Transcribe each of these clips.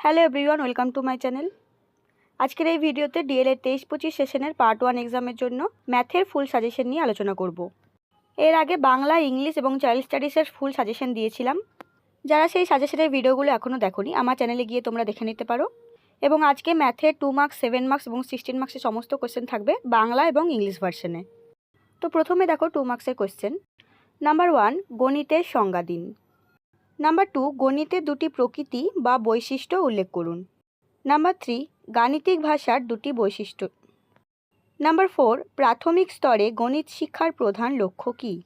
Hello everyone welcome to my channel আজকের এই ভিডিওতে ডিএলএড তেইশ পঁচিশ সেশনের পার্ট ওয়ান এক্সামের জন্য ম্যাথের ফুল সাজেশন নিয়ে আলোচনা করব। এর আগে বাংলা, ইংলিশ এবং চাইল্ড স্টাডিজের ফুল সাজেশন দিয়েছিলাম। যারা সেই সাজেশনের ভিডিওগুলো এখনও দেখোনি, আমার চ্যানেলে গিয়ে তোমরা দেখে নিতে পারো। এবং আজকে ম্যাথের টু মার্কস সেভেন মার্কস এবং সিক্সটিন মার্কসের সমস্ত কোয়েশ্চেন থাকবে বাংলা এবং ইংলিশ ভার্সনে তো প্রথমে দেখো টু মার্কসের কোয়েশ্চেন নাম্বার ওয়ান গণিতের সংজ্ঞা দিন। নাম্বার টু গণিতের দুটি প্রকৃতি বা বৈশিষ্ট্য উল্লেখ করুন। নাম্বার থ্রি গাণিতিক ভাষার দুটি বৈশিষ্ট্য। নাম্বার ফোর প্রাথমিক স্তরে গণিত শিক্ষার প্রধান লক্ষ্য কী?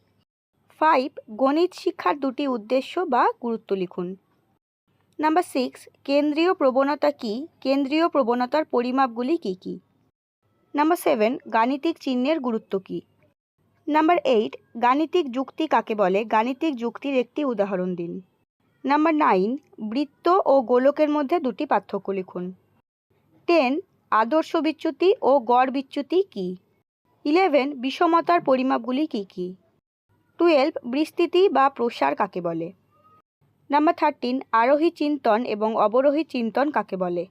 ফাইভ গণিত শিক্ষার দুটি উদ্দেশ্য বা গুরুত্ব লিখুন। নাম্বার সিক্স কেন্দ্রীয় প্রবণতা কী? কেন্দ্রীয় প্রবণতার পরিমাপগুলি কী কী? নাম্বার সেভেন গাণিতিক চিহ্নের গুরুত্ব কী? নাম্বার এইট গাণিতিক যুক্তি কাকে বলে? গাণিতিক যুক্তির একটি উদাহরণ দিন। নাম্বার নাইন বৃত্ত ও গোলকের মধ্যে দুটি পার্থক্য লিখুন। টেন আদর্শ বিচ্যুতি ও গড় বিচ্যুতি কী? ইলেভেন বিষমতার পরিমাপগুলি কী কী? টুয়েলভ বিস্তৃতি বা প্রসার কাকে বলে? নাম্বার থার্টিন আরোহী চিন্তন এবং অবরোহী চিন্তন কাকে বলে?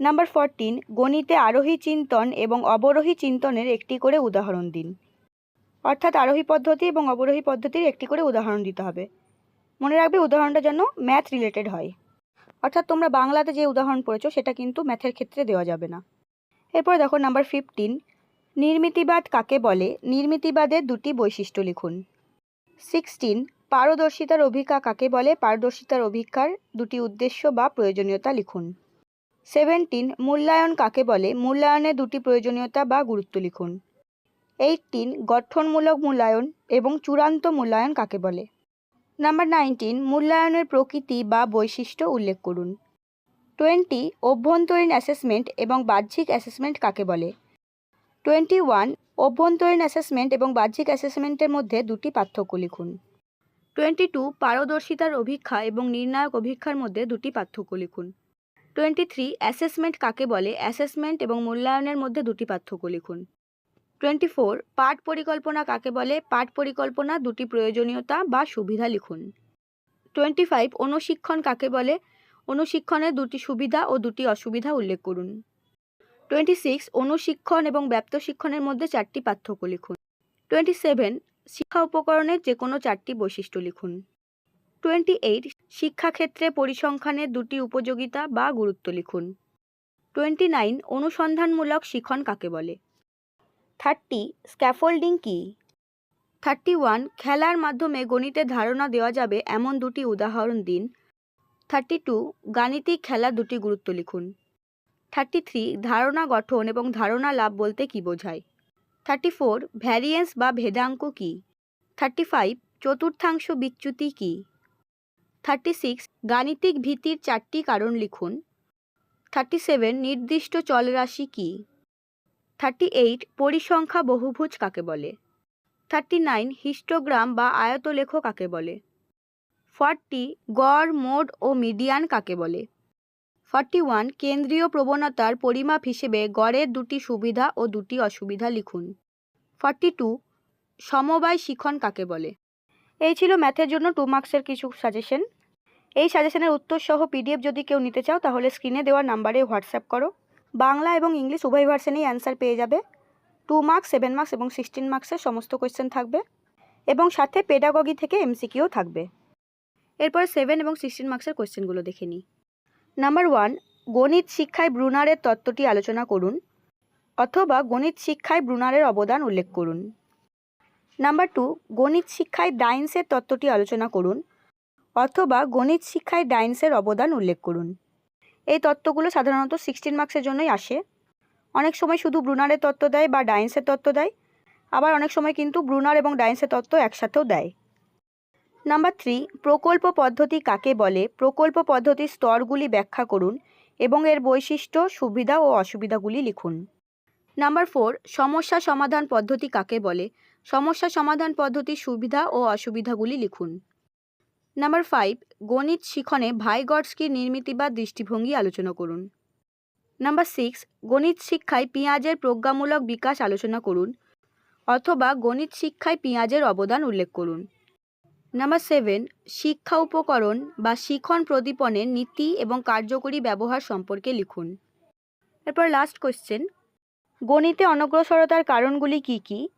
নাম্বার ফোরটিন গণিতে আরোহী চিন্তন এবং অবরোহী চিন্তনের একটি করে উদাহরণ দিন। অর্থাৎ আরোহী পদ্ধতি এবং অবরোহী পদ্ধতির একটি করে উদাহরণ দিতে হবে। মনে রাখবে উদাহরণটা যেন ম্যাথ রিলেটেড হয়। অর্থাৎ তোমরা বাংলাতে যে উদাহরণ পড়েছো, সেটা কিন্তু ম্যাথের ক্ষেত্রে দেওয়া যাবে না। এরপরে দেখো নাম্বার ফিফটিন নির্মিতিবাদ কাকে বলে? নির্মিতিবাদের দুটি বৈশিষ্ট্য লিখুন। সিক্সটিন পারদর্শিতার অভিজ্ঞা কাকে বলে? পারদর্শিতার অভিজ্ঞার দুটি উদ্দেশ্য বা প্রয়োজনীয়তা লিখুন। সেভেন্টিন মূল্যায়ন কাকে বলে? মূল্যায়নের দুটি প্রয়োজনীয়তা বা গুরুত্ব লিখুন। এইটিন গঠনমূলক মূল্যায়ন এবং চূড়ান্ত মূল্যায়ন কাকে বলে? নাম্বার নাইনটিন মূল্যায়নের প্রকৃতি বা বৈশিষ্ট্য উল্লেখ করুন। টোয়েন্টি অভ্যন্তরীণ অ্যাসেসমেন্ট এবং বাহ্যিক অ্যাসেসমেন্ট কাকে বলে? টোয়েন্টি ওয়ান অভ্যন্তরীণ অ্যাসেসমেন্ট এবং বাহ্যিক অ্যাসেসমেন্টের মধ্যে দুটি পার্থক্য লিখুন। টোয়েন্টি টু পারদর্শিতার অভিক্ষা এবং নির্ণায়ক অভিক্ষার মধ্যে দুটি পার্থক্য লিখুন। টোয়েন্টি থ্রি অ্যাসেসমেন্ট কাকে বলে? অ্যাসেসমেন্ট এবং মূল্যায়নের মধ্যে দুটি পার্থক্য লিখুন। টোয়েন্টি ফোর, পাঠ পরিকল্পনা কাকে বলে? পাঠ পরিকল্পনা দুটি প্রয়োজনীয়তা বা সুবিধা লিখুন। টোয়েন্টি ফাইভ, অনুশিক্ষণ কাকে বলে? অনুশিক্ষণের দুটি সুবিধা ও দুটি অসুবিধা উল্লেখ করুন। টোয়েন্টি সিক্স, অনুশিক্ষণ এবং ব্যাপ্ত শিক্ষণের মধ্যে চারটি পার্থক্য লিখুন। টোয়েন্টি সেভেন, শিক্ষা উপকরণের যে কোনো চারটি বৈশিষ্ট্য লিখুন। টোয়েন্টি এইট, শিক্ষাক্ষেত্রে পরিসংখ্যানের দুটি উপযোগিতা বা গুরুত্ব লিখুন। টোয়েন্টি নাইন, অনুসন্ধানমূলক শিখন কাকে বলে? থার্টি, স্ক্যাফোল্ডিং কী? থার্টি ওয়ান, খেলার মাধ্যমে গণিতের ধারণা দেওয়া যাবে এমন দুটি উদাহরণ দিন। থার্টি টু, গাণিতিক খেলা দুটি গুরুত্ব লিখুন। থার্টি থ্রি, ধারণা গঠন এবং ধারণা লাভ বলতে কী বোঝায়? থার্টি ফোর, ভ্যারিয়েন্স বা ভেদাঙ্ক কী? থার্টি ফাইভ, চতুর্থাংশ বিচ্যুতি কী? থার্টি সিক্স, গাণিতিক ভীতির চারটি কারণ লিখুন। থার্টি সেভেন, নির্দিষ্ট চলরাশি কী? থার্টি এইট পরিসংখ্যা বহুভুজ কাকে বলে? থার্টি নাইন হিস্টোগ্রাম বা আয়তলেখ কাকে বলে? ফর্টি গড় মোড ও মিডিয়ান কাকে বলে? ফর্টি ওয়ান কেন্দ্রীয় প্রবণতার পরিমাপ হিসেবে গড়ের দুটি সুবিধা ও দুটি অসুবিধা লিখুন। ফর্টি টু সমবায় শিখন কাকে বলে? এই ছিল ম্যাথের জন্য টু মার্কসের কিছু সাজেশন। এই সাজেশনের উত্তর সহ পিডিএফ যদি কেউ নিতে চাও তাহলে স্ক্রিনে দেওয়া নাম্বারে হোয়াটসঅ্যাপ করো। বাংলা এবং ইংলিশ উভয় ভার্সনেই অ্যান্সার পেয়ে যাবে। টু মার্কস সেভেন মার্কস এবং সিক্সটিন মার্কসের সমস্ত কোয়েশ্চেন থাকবে এবং সাথে পেডাগগি থেকে এমসিকিউ থাকবে। এরপরে সেভেন এবং সিক্সটিন মার্কসের কোয়েশ্চেনগুলো দেখে নিই। নাম্বার ওয়ান গণিত শিক্ষায় ব্রুনারের তত্ত্বটি আলোচনা করুন অথবা গণিত শিক্ষায় ব্রুনারের অবদান উল্লেখ করুন। নাম্বার টু গণিত শিক্ষায় ডাইন্সের তত্ত্বটি আলোচনা করুন অথবা গণিত শিক্ষায় ডাইন্সের অবদান উল্লেখ করুন। এই তত্ত্বগুলো সাধারণত সিক্সটিন মার্কসের জন্যই আসে। অনেক সময় শুধু ব্রুনারের তত্ত্ব দেয় বা ডাইন্সের তত্ত্ব দেয়, আবার অনেক সময় কিন্তু ব্রুনার এবং ডাইন্সের তত্ত্ব একসাথেও দেয়। নাম্বার থ্রি প্রকল্প পদ্ধতি কাকে বলে? প্রকল্প পদ্ধতির স্তরগুলি ব্যাখ্যা করুন এবং এর বৈশিষ্ট্য, সুবিধা ও অসুবিধাগুলি লিখুন। নাম্বার ফোর সমস্যা সমাধান পদ্ধতি কাকে বলে? সমস্যা সমাধান পদ্ধতির সুবিধা ও অসুবিধাগুলি লিখুন। নাম্বার ফাইভ গণিত শিখনে ভাইগডস্কির নির্মিতিবাদ দৃষ্টিভঙ্গি আলোচনা করুন। নাম্বার সিক্স গণিত শিক্ষায় পেঁয়াজের প্রজ্ঞামূলক বিকাশ আলোচনা করুন অথবা গণিত শিক্ষায় পেঁয়াজের অবদান উল্লেখ করুন। নাম্বার সেভেন শিক্ষা উপকরণ বা শিখন প্রদীপনের নীতি এবং কার্যকরী ব্যবহার সম্পর্কে লিখুন। এরপর লাস্ট কোশ্চেন গণিতে অনগ্রসরতার কারণগুলি কি কি?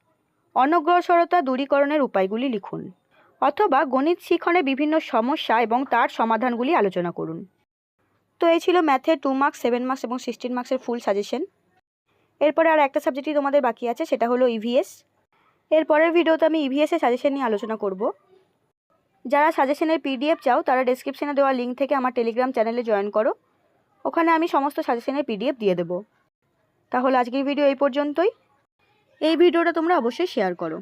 অনগ্রসরতা দূরীকরণের উপায়গুলি লিখুন। অথবা গণিত শিখনে বিভিন্ন সমস্যা এবং তার সমাধানগুলি আলোচনা করুন। তো এই ছিল ম্যাথের টু মার্কস সেভেন মার্কস এবং সিক্সটিন মার্কসের ফুল সাজেশন এরপরে আর একটা সাবজেক্টই তোমাদের বাকি আছে, সেটা হলো ইভিএস এরপরের ভিডিওতে আমি ইভিএসের সাজেশন নিয়ে আলোচনা করব। যারা সাজেশনের পিডিএফ চাও, তারা ডেসক্রিপশনে দেওয়া লিঙ্ক থেকে আমার টেলিগ্রাম চ্যানেলে জয়েন করো। ওখানে আমি সমস্ত সাজেশনের পিডিএফ দিয়ে দেবো। তাহলে আজকের ভিডিও এই পর্যন্তই। এই ভিডিওটা তোমরা অবশ্যই শেয়ার করো।